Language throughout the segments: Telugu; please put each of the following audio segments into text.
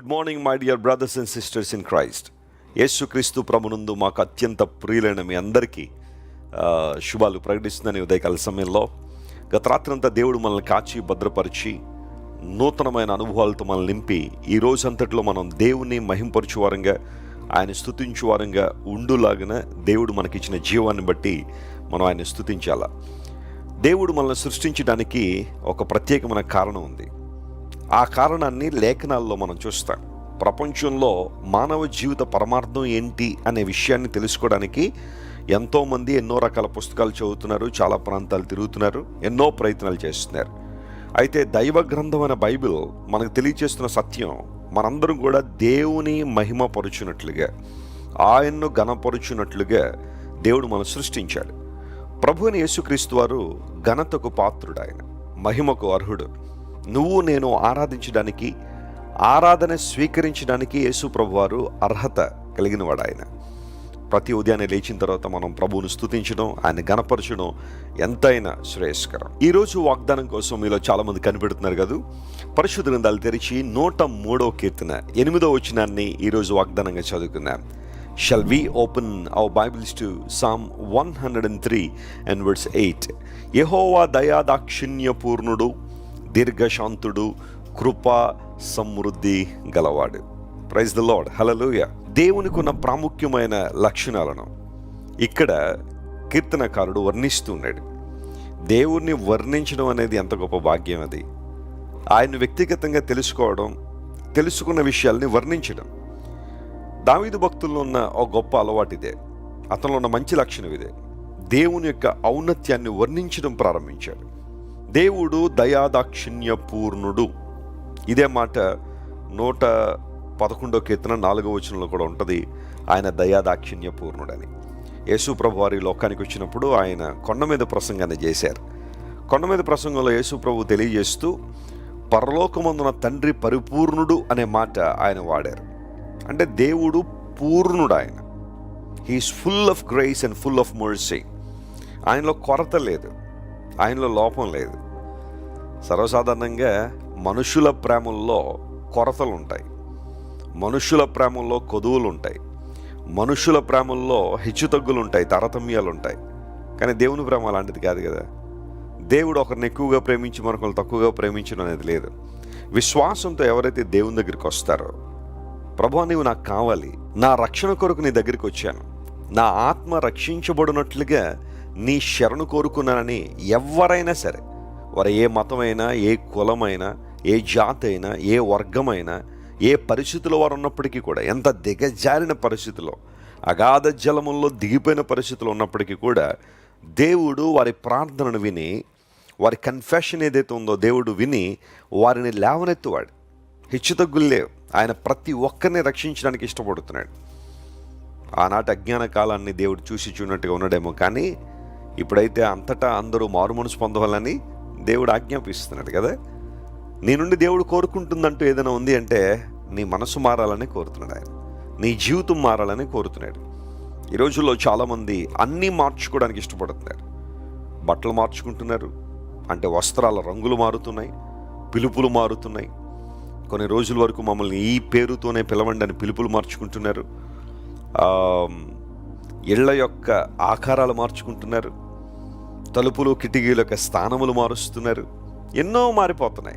Good morning my dear brothers and sisters in Christ Yesukristu ప్రభునందు మాకు అత్యంత ప్రియులైన మీ అందరికీ శుభాలు ప్రకటిస్తుందని ఉదయకాల సమయంలో గత రాత్రంతా దేవుడు మనల్ని కాచి భద్రపరిచి నూతనమైన అనుభవాలతో మనల్ని నింపి ఈ రోజంతట్లో మనం దేవుని మహింపరచువారంగా ఆయన స్థుతించువారంగా ఉండులాగిన దేవుడు మనకిచ్చిన జీవాన్ని బట్టి మనం ఆయన స్థుతించాల? దేవుడు మనల్ని సృష్టించడానికి ఒక ప్రత్యేకమైన కారణం ఉంది. ఆ కారణాన్ని లేఖనాల్లో మనం చూస్తాం. ప్రపంచంలో మానవ జీవిత పరమార్థం ఏంటి అనే విషయాన్ని తెలుసుకోవడానికి ఎంతోమంది ఎన్నో రకాల పుస్తకాలు చదువుతున్నారు చాలా ప్రాంతాలు తిరుగుతున్నారు ఎన్నో ప్రయత్నాలు చేస్తున్నారు. అయితే దైవ గ్రంథమైన బైబిల్ మనకు తెలియచేస్తున్న సత్యం మనందరం కూడా దేవుని మహిమపరుచున్నట్లుగా ఆయన్ను ఘనపరుచున్నట్లుగా దేవుడు మనం సృష్టించాడు. ప్రభుని యేసుక్రీస్తు వారు ఘనతకు పాత్రుడు ఆయన మహిమకు అర్హుడు. నువ్వు నేను ఆరాధించడానికి ఆరాధన స్వీకరించడానికి యేసు ప్రభు వారు అర్హత కలిగినవాడు ఆయన ప్రతి ఉదయాన్నే లేచిన తర్వాత మనం ప్రభువును స్తుతించడం ఆయన గణపరచడం ఎంతైనా శ్రేయస్కరం. ఈరోజు వాగ్దానం కోసం మీలో చాలామంది కనిపెడుతున్నారు కదా. పరిశుద్ధ గ్రంథాలు తెరిచి నూట మూడో కీర్తన ఎనిమిదో వచనాన్ని ఈరోజు వాగ్దానంగా చదువుకుందాం shall we open our Bibles to Psalm one hundred and three and words eight యహోవా దయాదాక్షిణ్యపూర్ణుడు పూర్ణుడు దీర్ఘశాంతుడు కృపా సమృద్ధి గలవాడు. ప్రైజ్ ద లాడ్ హలలుయ దేవునికి ఉన్న ప్రాముఖ్యమైన లక్షణాలను ఇక్కడ కీర్తనకారుడు వర్ణిస్తున్నాడు దేవుణ్ణి వర్ణించడం అనేది ఎంత గొప్ప భాగ్యం అది. ఆయన వ్యక్తిగతంగా తెలుసుకోవడం తెలుసుకున్న విషయాల్ని వర్ణించడం. దావీదు భక్తుల్లో ఉన్న ఒక గొప్ప అలవాటు ఇదే. అతనిలో ఉన్న మంచి లక్షణం ఇదే. దేవుని యొక్క ఔన్నత్యాన్ని వర్ణించడం ప్రారంభించాడు. దేవుడు దయాదాక్షిణ్య పూర్ణుడు ఇదే మాట నూట పదకొండో కీర్తన నాలుగో వచనంలో కూడా ఉంటుంది. ఆయన దయాదాక్షిణ్య యేసుప్రభు వారి లోకానికి వచ్చినప్పుడు ఆయన కొండ మీద ప్రసంగాన్ని చేశారు. కొండ మీద ప్రసంగంలో యేసుప్రభు తెలియజేస్తూ పరలోకమందున తండ్రి పరిపూర్ణుడు అనే మాట ఆయన వాడారు. అంటే దేవుడు పూర్ణుడు ఆయన. He is full of grace and full of mercy ఆయనలో కొరత లేదు. ఆయనలో లోపం లేదు. సర్వసాధారణంగా మనుషుల ప్రేమల్లో కొరతలు ఉంటాయి మనుషుల ప్రేమల్లో కొదువులు ఉంటాయి మనుషుల ప్రేమల్లో హెచ్చుతగ్గులు ఉంటాయి తారతమ్యాలు ఉంటాయి కానీ దేవుని ప్రేమ అలాంటిది కాదు కదా. దేవుడు ఒకరిని ఎక్కువగా ప్రేమించి మరొకరు తక్కువగా ప్రేమించడం అనేది లేదు. విశ్వాసంతో ఎవరైతే దేవుని దగ్గరికి వస్తారో ప్రభా నీవు నాకు కావాలి. నా రక్షణ కొరకు నీ దగ్గరికి వచ్చాను. నా ఆత్మ రక్షించబడినట్లుగా నీ శరణు కోరుకున్నానని ఎవరైనా సరే వారు ఏ మతమైనా ఏ కులమైనా ఏ జాతి అయినా ఏ వర్గమైనా ఏ పరిస్థితిలో వారు ఉన్నప్పటికీ కూడా ఎంత దిగజారిన పరిస్థితిలో అగాధ జలముల్లో దిగిపోయిన పరిస్థితులు ఉన్నప్పటికీ కూడా దేవుడు వారి ప్రార్థనను విని వారి కన్ఫెషన్ ఏదైతే ఉందో దేవుడు విని వారిని లేవనెత్తువాడు. హెచ్చుతగ్గులు లేవు. ఆయన ప్రతి ఒక్కరిని రక్షించడానికి ఇష్టపడుతున్నాడు. ఆనాటి అజ్ఞాన కాలాన్ని దేవుడు చూసి చూడనట్టుగా ఉన్నాడేమో కానీ ఇప్పుడైతే అంతటా అందరూ మారుమనసు పొందవాలని దేవుడు ఆజ్ఞాపిస్తున్నాడు కదా? నీ నుండి దేవుడు కోరుకుంటుందంటూ ఏదైనా ఉంది అంటే నీ మనసు మారాలని కోరుతున్నాడు ఆయన. నీ జీవితం మారాలని కోరుతున్నాడు. ఈ రోజుల్లో చాలామంది అన్నీ మార్చుకోవడానికి ఇష్టపడుతున్నారు. బట్టలు మార్చుకుంటున్నారు. అంటే వస్త్రాల రంగులు మారుతున్నాయి. పిలుపులు మారుతున్నాయి. కొన్ని రోజుల వరకు మమ్మల్ని ఈ పేరుతోనే పిలవండి అని పిలుపులు మార్చుకుంటున్నారు. ఇళ్ళ ఇళ్ళ యొక్క ఆకారాలు మార్చుకుంటున్నారు. తలుపులు కిటికీలకు స్థానములు మారుస్తున్నారు. ఎన్నో మారిపోతున్నాయి.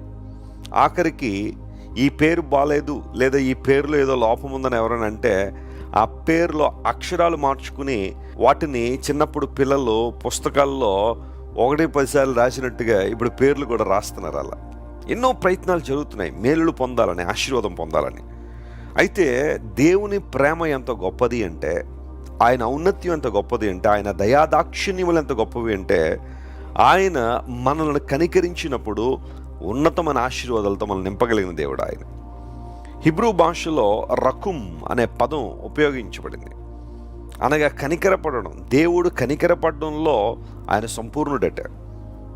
ఆఖరికి ఈ పేరు బాగాలేదు లేదా ఈ పేరులో ఏదో లోపం ఉందని ఎవరైనా అంటే ఆ పేరులో అక్షరాలు మార్చుకుని వాటిని చిన్నప్పుడు పిల్లలు పుస్తకాల్లో ఒకటి పదిసార్లు రాసినట్టుగా ఇప్పుడు పేర్లు కూడా రాస్తున్నారు అలా. ఎన్నో ప్రయత్నాలు జరుగుతున్నాయి. మేలులు పొందాలని ఆశీర్వాదం పొందాలని. అయితే దేవుని ప్రేమ ఎంత గొప్పది అంటే ఆయన ఔన్నత్యం ఎంత గొప్పది అంటే ఆయన దయాదాక్షిణ్యములు ఎంత గొప్పవి అంటే ఆయన మనల్ని కనికరించినప్పుడు ఉన్నతమైన ఆశీర్వాదాలతో మనల్ని నింపగలిగిన దేవుడు ఆయన. హిబ్రూ భాషలో రకుం అనే పదం ఉపయోగించబడింది. అనగా కనికరపడడం దేవుడు కనికరపడడంలో ఆయన సంపూర్ణుడట.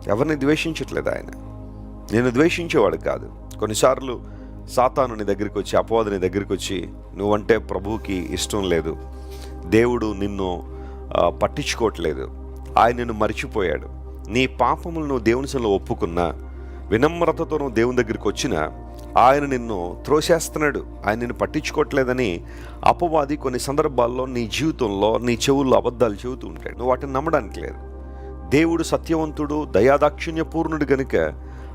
ఎవరిని ద్వేషించట్లేదు ఆయన. నేను ద్వేషించేవాడు కాదు. కొన్నిసార్లు సాతాను నీ దగ్గరికి వచ్చి అపవాది నీ దగ్గరికి వచ్చి నువ్వంటే ప్రభువుకి ఇష్టం లేదు. దేవుడు నిన్ను పట్టించుకోవట్లేదు. ఆయన నిన్ను మర్చిపోయాడు. నీ పాపములు నువ్వు దేవుని సెలవు ఒప్పుకున్నా వినమ్రతతో నువ్వు దేవుని దగ్గరికి వచ్చినా ఆయన నిన్ను త్రోసేస్తున్నాడు. ఆయన నిన్ను పట్టించుకోవట్లేదని అపవాది కొన్ని సందర్భాల్లో నీ జీవితంలో నీ చెవుల్లో అబద్ధాలు చెబుతూ ఉంటాడు. నువ్వు వాటిని నమ్మడానికి లేదు. దేవుడు సత్యవంతుడు దయాదాక్షిణ్యపూర్ణుడు గనుక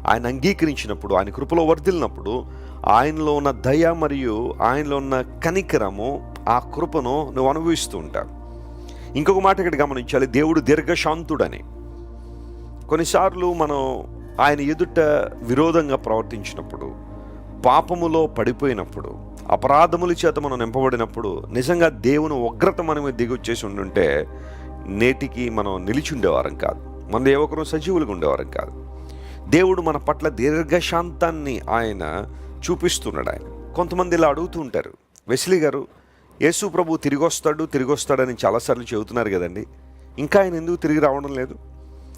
ఆయన అంగీకరించినప్పుడు ఆయన కృపలో వర్ధిల్లినప్పుడు ఆయనలో ఉన్న దయ మరియు ఆయనలో ఉన్న కనికరము ఆ కృపను నువ్వు అనుభవిస్తూ ఉంటావు. ఇంకొక మాట ఇక్కడ గమనించాలి. దేవుడు దీర్ఘశాంతుడని. కొన్నిసార్లు మనం ఆయన ఎదుట విరోధంగా ప్రవర్తించినప్పుడు పాపములో పడిపోయినప్పుడు అపరాధముల చేత మనం నింపబడినప్పుడు నిజంగా దేవుని ఉగ్రత మనమే దిగొచ్చేసి ఉండుంటే నేటికి మనం నిలిచి ఉండేవారం కాదు. మన ఏ ఒక్కరు సజీవులుగా ఉండేవారం కాదు. దేవుడు మన పట్ల దీర్ఘశాంతాన్ని ఆయన చూపిస్తున్నాడు ఆయన. కొంతమంది ఇలా అడుగుతూ ఉంటారు. వెసిలి గారు యేసు ప్రభు తిరిగి వస్తాడు తిరిగి వస్తాడని చాలాసార్లు చెబుతున్నారు కదండి. ఇంకా ఆయన ఎందుకు తిరిగి రావడం లేదు?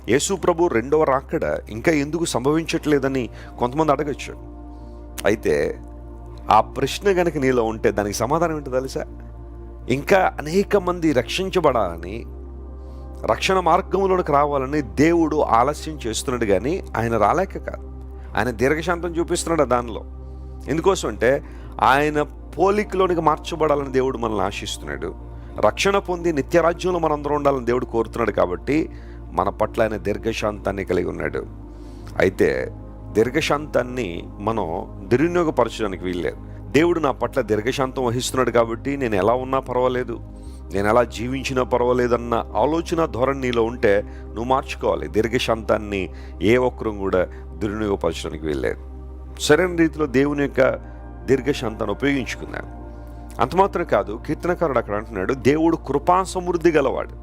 యేసు ప్రభు రెండవ రాకడ ఇంకా ఎందుకు సంభవించట్లేదని కొంతమంది అడగచ్చు. అయితే ఆ ప్రశ్న కనుక నీలో ఉంటే దానికి సమాధానం ఏంటో తెలుసా? ఇంకా అనేక మంది రక్షించబడాలని రక్షణ మార్గంలోకి రావాలని దేవుడు ఆలస్యం చేస్తున్నాడు కానీ ఆయన రాలేక కాదు. ఆయన దీర్ఘశాంతం చూపిస్తున్నాడు దానిలో. ఎందుకోసం అంటే ఆయన పోలికలోనికి మార్చబడాలని దేవుడు మనల్ని ఆశిస్తున్నాడు. రక్షణ పొంది నిత్యరాజ్యంలో మనందరం ఉండాలని దేవుడు కోరుతున్నాడు కాబట్టి మన పట్ల ఆయన దీర్ఘశాంతాన్ని కలిగి ఉన్నాడు. అయితే దీర్ఘశాంతాన్ని మనం దుర్వినియోగపరచడానికి వీల్లేదు. దేవుడు నా పట్ల దీర్ఘశాంతం వహిస్తున్నాడు కాబట్టి నేను ఎలా ఉన్నా పర్వాలేదు. నేను ఎలా జీవించినా పర్వాలేదన్న ఆలోచన ధోరణి నీలో ఉంటే నువ్వు మార్చుకోవాలి. దీర్ఘశాంతాన్ని ఏ ఒక్కరూ కూడా దుర్వినియోగపరచడానికి వీల్లేదు. సరైన రీతిలో దేవుని యొక్క దీర్ఘశాంతాన్ని ఉపయోగించుకున్నాను అంతమాత్రం కాదు కీర్తనకారుడు అక్కడ అంటున్నాడు దేవుడు కృపా సమృద్ధి గలవాడు.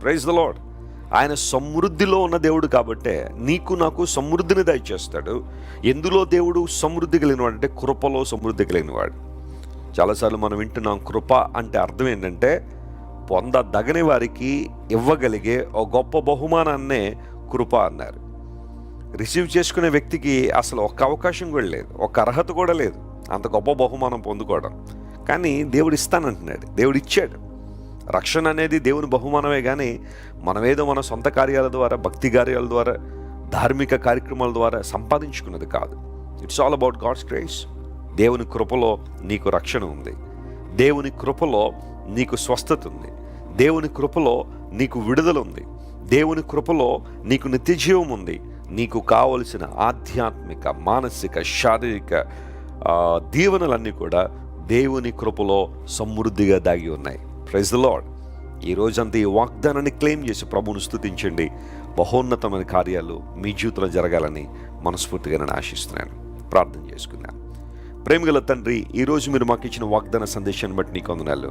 ప్రైజ్ ద లాడ్ ఆయన సమృద్ధిలో ఉన్న దేవుడు కాబట్టే నీకు నాకు సమృద్ధిని దయచేస్తాడు. ఎందులో దేవుడు సమృద్ధి కలిగినవాడు అంటే కృపలో సమృద్ధి కలిగినవాడు. చాలాసార్లు మనం వింటున్నాం కృప అంటే అర్థం ఏంటంటే పొందదగని వారికి ఇవ్వగలిగే ఒక గొప్ప బహుమానాన్నే కృప అన్నారు. రిసీవ్ చేసుకునే వ్యక్తికి అసలు ఒక్క అవకాశం కూడా లేదు ఒక్క అర్హత కూడా లేదు. అంత గొప్ప బహుమానం పొందుకోవడం. కానీ దేవుడు ఇస్తానంటున్నాడు. దేవుడు ఇచ్చాడు. రక్షణ అనేది దేవుని బహుమానమే కానీ మనమేదో మన సొంత కార్యాల ద్వారా భక్తి కార్యాల ద్వారా ధార్మిక కార్యక్రమాల ద్వారా సంపాదించుకున్నది కాదు. It's all about God's grace దేవుని కృపలో నీకు రక్షణ ఉంది. దేవుని కృపలో నీకు స్వస్థత ఉంది. దేవుని కృపలో నీకు విడుదల ఉంది. దేవుని కృపలో నీకు నిత్యజీవం ఉంది. నీకు కావలసిన ఆధ్యాత్మిక మానసిక శారీరక దీవెనలన్నీ కూడా దేవుని కృపలో సమృద్ధిగా దాగి ఉన్నాయి. ప్రైజ్ ద లాడ్ ఈ రోజంతా ఈ వాగ్దానాన్ని క్లెయిమ్ చేసి ప్రభువును స్తుతించండి. బహోన్నతమైన కార్యాలు మీ జీవితంలో జరగాలని మనస్ఫూర్తిగా నేను ఆశిస్తున్నాను. ప్రార్థన చేసుకున్నాను ప్రేమగల తండ్రి ఈరోజు మీరు మాకు ఇచ్చిన వాగ్దాన సందేశాన్ని బట్టి నీకు వందనాలు.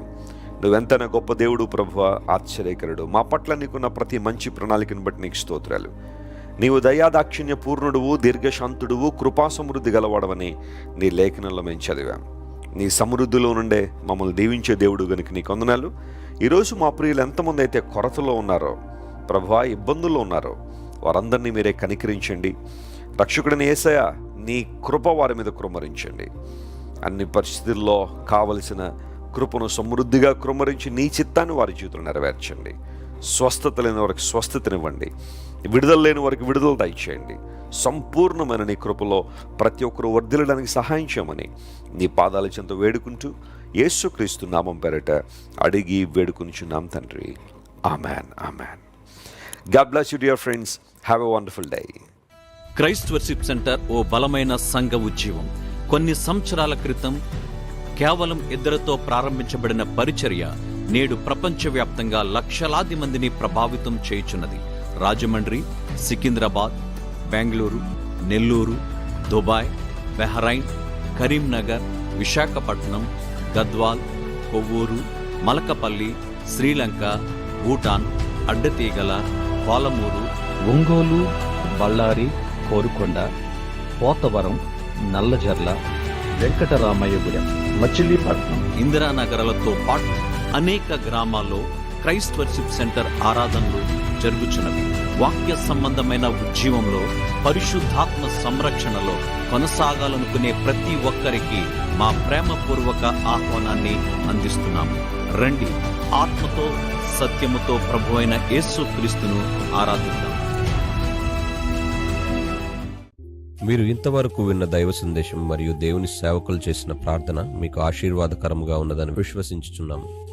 నువ్వెంతైనా గొప్ప దేవుడు ప్రభు ఆశ్చర్యకరుడు. మా పట్ల నీకున్న ప్రతి మంచి ప్రణాళికను బట్టి నీకు స్తోత్రాలు. నీవు దయాదాక్షిణ్య పూర్ణుడువు దీర్ఘశాంతుడువు కృపా సమృద్ధి గలవాడవని నీ లేఖనంలో మేము చదివాం. నీ సమృద్ధిలో నుండే మమ్మల్ని దీవించే దేవుడు గనుక నీ కొందనాలు ఈరోజు మా ప్రియులు ఎంతమంది అయితే కొరతలో ఉన్నారో ప్రభా ఇబ్బందుల్లో ఉన్నారో వారందరినీ మీరే కనికరించండి. రక్షకుడిని ఏసయ నీ కృప వారి మీద కృమరించండి. అన్ని పరిస్థితుల్లో కావలసిన కృపను సమృద్ధిగా కృమరించి నీ చిత్తాన్ని వారి జీవితంలో నెరవేర్చండి. స్వస్థత లేని వారికి స్వస్థతనివ్వండి. విడుదల లేని వారికి విడుదల దయచేయండి. సంపూర్ణమైన నీ కృపలో ప్రతి ఒక్కరూ వర్ధిల్లడానికి సహాయం చేయమని నీ పాదాల చెంత వేడుకుంటూ యేసుక్రీస్తు నామం పేరట అడిగి వేడుకునిచున్నాం తండ్రి. Amen amen. God bless you dear friends. Have a wonderful day. Christ Worship Centre ఓ బలమైన సంఘ ఉద్యమం కొన్ని సంవత్సరాల క్రితం కేవలం ఇద్దరితో ప్రారంభించబడిన పరిచర్య నేడు ప్రపంచవ్యాప్తంగా లక్షలాది మందిని ప్రభావితం చేయుచున్నది. రాజమండ్రి సికింద్రాబాద్ బెంగళూరు నెల్లూరు దుబాయ్ బెహ్రైన్ కరీంనగర్ విశాఖపట్నం గద్వాల్ కొవ్వూరు మలకపల్లి శ్రీలంక భూటాన్ అడ్డతీగల పాలమూరు ఒంగోలు బళ్ళారి కోరుకొండ పోతవరం నల్లజర్ల వెంకటరామయ్యగూడెం మచిలీపట్నం ఇందిరానగరాలతో పాటు అనేక గ్రామాల్లో క్రైస్ట్ వర్షిప్ సెంటర్ ఆరాధనలు జరుగుచున్నవి. వాక్య సంబంధమైన ఉద్యమంలో పరిశుద్ధాత్మ సంరక్షణలో కొనసాగాలనుకునే ప్రతి ఒక్కరికి మా ప్రేమపూర్వక ఆహ్వానాన్ని అందిస్తున్నాము. రండి ఆత్మతో సత్యముతో ప్రభు అయిన యేసు క్రీస్తును ఆరాధిద్దాం. మీరు ఇంతవరకు విన్న దైవ సందేశం మరియు దేవుని సేవకులు చేసిన ప్రార్థన మీకు ఆశీర్వాదకరముగా ఉన్నదని విశ్వసించుచున్నాము.